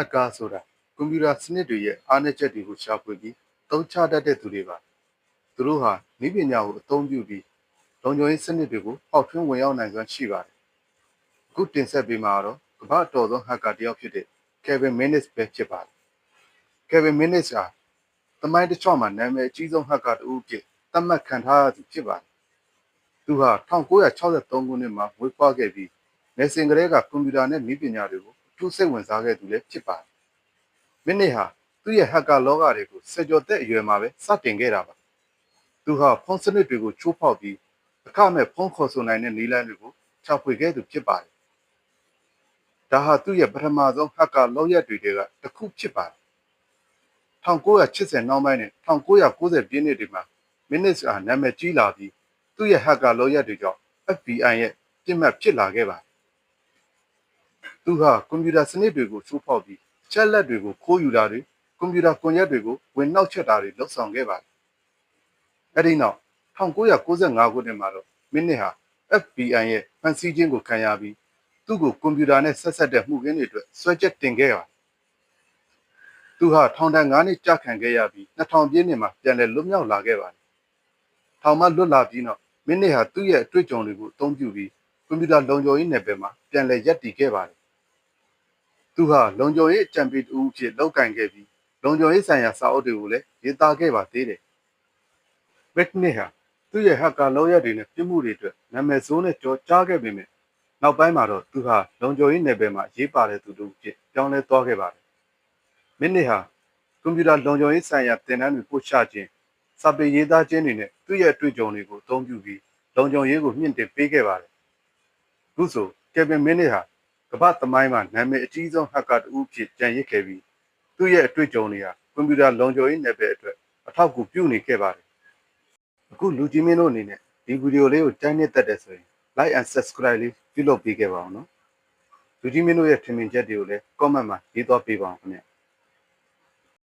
က်ကားဆိုတာကွန်ပျူတာစနစ်တွေရဲ့အားနည်းချက်တွေကိုရှာဖွေပြီးသုံးချတတ်တဲ့သူတွေပါသူတို့ဟာနည်းပညာကိုအသုံးပြုပြီးလုံခြုံရေးစနစ်တွေကိုအောက်ထွင်းဝင်ရောက်နိုင်စွမ်းရှိပါတယ်အခုတင်ဆက်ပေးမှာတော့ကမ္ဘာအတော်ဆုံးဟက်ကာတစ်ယောက်ဖြစ်တဲ့ Kevin Minnis ပဲဖြစ်ပါတယ် Kevin Minnis ဟာသမိုင်းတစ်ချောင်းမှာနာမည်အကြီးဆုံးဟက်ကာတူအဖြစ်သတ်မှတ်ခံထားရသူဖြစ်ပါတယ်သူဟာ1963ခုနှစ်မှာမွေးဖွားခဲ့ပြီးနေစဉ်ကလေးကကွန်ပျူတာနဲ့နည်းပညာတွေကို အထူးစိတ်ဝင်စားခဲ့သူလည်းဖြစ်ပါတယ်။မိနစ်ဟာသူ့ရဲ့ဟက်ကာလောကတွေကိုစကြော်သက်အရွယ်မှာပဲစတင်ခဲ့တာပါ။သူဟာဖုန်းစနစ်တွေကိုချိုးဖောက်ပြီးအခမဲ့ဖုန်းခေါ်ဆိုနိုင်တဲ့နည်းလမ်းတွေကိုချဖွေခဲ့သူဖြစ်ပါတယ်။ဒါဟာသူ့ရဲ့ပထမဆုံးဟက်ကာလောက်ရက်တွေကတစ်ခုဖြစ်ပါတယ်။1980နောက်ပိုင်းနဲ့1990ပြည့်နှစ်တွေမှာမိနစ်ဟာနာမည်ကြီးလာပြီးသူ့ရဲ့ဟက်ကာလောက်ရက်တွေကြောင့် FBI ရဲ့ပြစ်မှတ်ဖြစ်လာခဲ့ပါတယ်။ သူဟာကွန်ပျူတာစနစ်တွေကိုချိုးဖောက်ပြီးချက်လက်တွေကိုခိုးယူတာတွေကွန်ပျူတာကွန်ရက်တွေကိုဝင်နှောက်ချက်တာတွေလုပ်ဆောင်ခဲ့ပါတယ်။အဲဒီနောက်1995ခုနှစ်မှာတော့မိနစ်ဟာ FBI ရဲ့ဖန်ဆီးခြင်းကိုခံရပြီးသူ့ကိုကွန်ပျူတာနဲ့ဆက်ဆက်တဲ့မှုခင်းတွေအတွက်ဆွဲချက်တင်ခဲ့ပါတယ်။သူဟာထောင်ဒဏ်9နှစ်ကြာခံခဲ့ရပြီး2000ပြည့်နှစ်မှာပြန်လည်လွတ်မြောက်လာခဲ့ပါတယ်။ထောင်မှလွတ်လာပြီးနောက်မိနစ်ဟာသူ့ရဲ့အတွေ့အကြုံတွေကိုအသုံးပြုပြီးကွန်ပျူတာလုံခြုံရေးနယ်ပယ်မှာပြန်လည်ရပ်တည်ခဲ့ပါတယ်။ သူဟာလုံခြုံရေးအကြံပေးတူအဖြစ်လောက်ကင်ခဲ့ပြီးလုံခြုံရေးဆိုင်ရာစာအုပ်တွေကိုလည်းရေးသားခဲ့ပါသေးတယ်။ဘက်နစ်ဟာသူ့ရဲ့ဟက်ကာလောရက်တွေနဲ့ပြစ်မှုတွေအတွက်နာမည်ဆိုးနဲ့ကြော်ကြားခဲ့ပေမဲ့နောက်ပိုင်းမှာတော့သူဟာလုံခြုံရေးနယ်ပယ်မှာရေးပါတဲ့သူတို့ဖြစ်ပြောင်းလဲသွားခဲ့ပါတယ်။မိနစ်ဟာကွန်ပျူတာလုံခြုံရေးဆိုင်ရာသင်တန်းတွေပို့ချခြင်းစာပေရေးသားခြင်းတွေနဲ့သူ့ရဲ့အတွေ့အကြုံတွေကိုအသုံးပြုပြီးလုံခြုံရေးကိုမြင့်တင်ပေးခဲ့ပါတယ်။အခုဆိုကယ်ဗင်မင်းနစ်ဟာ ကမ္ဘာသမိုင်းမှာနာမည်အကြီးဆုံးဟက်ကာတူဖြစ်ကြံရစ်ခဲ့ပြီးသူ့ရဲ့အတွေ့အကြုံတွေဟာကွန်ပျူတာလုံခြုံရေးနယ်ပယ်အတွက်အထောက်အကူပြုနေခဲ့ပါတယ်။အခုလူကြီးမင်းတို့အနေနဲ့ဒီဗီဒီယိုလေးကိုတိုင်းနှစ်သက်တယ်ဆိုရင် like and subscribe လေးပြုလုပ်ပေးခဲ့ပါအောင်နော်။လူကြီးမင်းတို့ရဲ့ထင်မြင်ချက်တွေကိုလည်း comment မှာရေးသွားပေးပါအောင်ခင်ဗျာ။